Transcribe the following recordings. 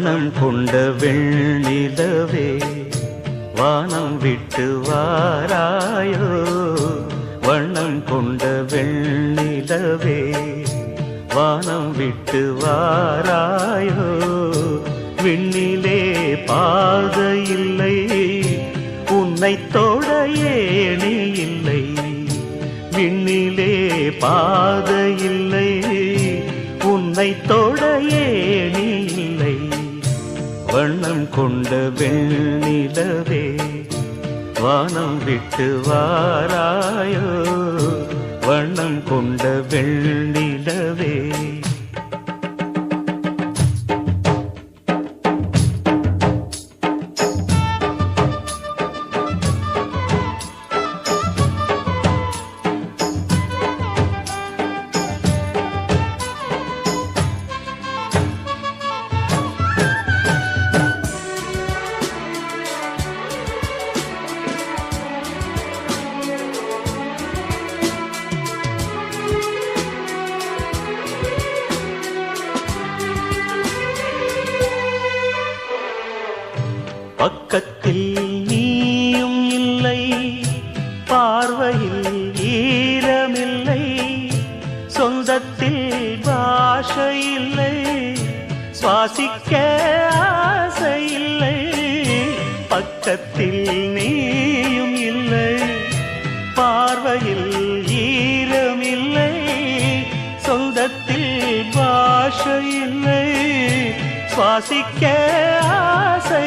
வண்ணம் கொண்ட வெண்ணிலவே வானம் விட்டு வாராயோ? வண்ணம் கொண்ட வெண்ணிலவே வானம் விட்டு வாராயோ? விண்ணிலே பாத இல்லை உன்னை தொட ஏணி இல்லை. விண்ணிலே பாத இல்லை உன்னை தொட ஏணி கொண்ட வெண்ணிலவே வானம் விட்டு வாராயோ. வண்ணம் கொண்ட வெண்ணிலவே பக்கத்தில் நீயும் இல்லை பார்வையில் ஈரமில்லை சொந்தத்தில் பாஷை இல்லை சுவாசிக்க ஆசை இல்லை பக்கத்தில் நீயும் இல்லை பார்வையில் ஈரமில்லை சொந்தத்தில் பாஷை இல்லை சுவாசிக்க ஆசை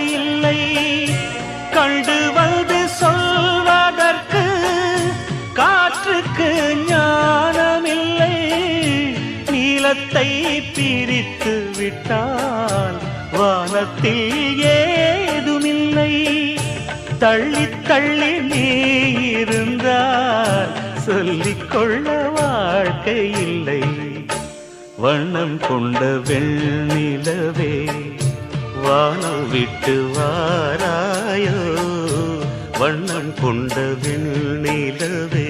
நீலத்தை பிரித்து விட்டால் வானத்தில் ஏதுமில்லை. தள்ளி தள்ளி நீ இருந்தால் சொல்லிக்கொள்ள வாழ்க்கை இல்லை. வண்ணம் கொண்ட வெண்ணிலவே வானம் விட்டு வாராயோ. வண்ணம் கொண்ட வெண்ணிலவே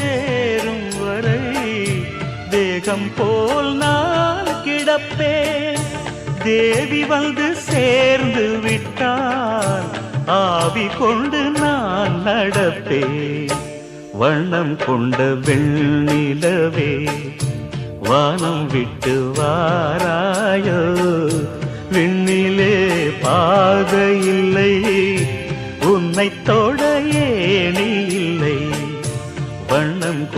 சேரும் வரை தேகம் போல் நான் கிடப்பேன். தேவி வந்து சேர்ந்து விட்டால் ஆவி கொண்டு நான் நடப்பேன். வண்ணம் கொண்ட வெண்ணிலவே வானம் விட்டு வாராயோ? விண்ணிலே பாதை இல்லை. உன்னை தோ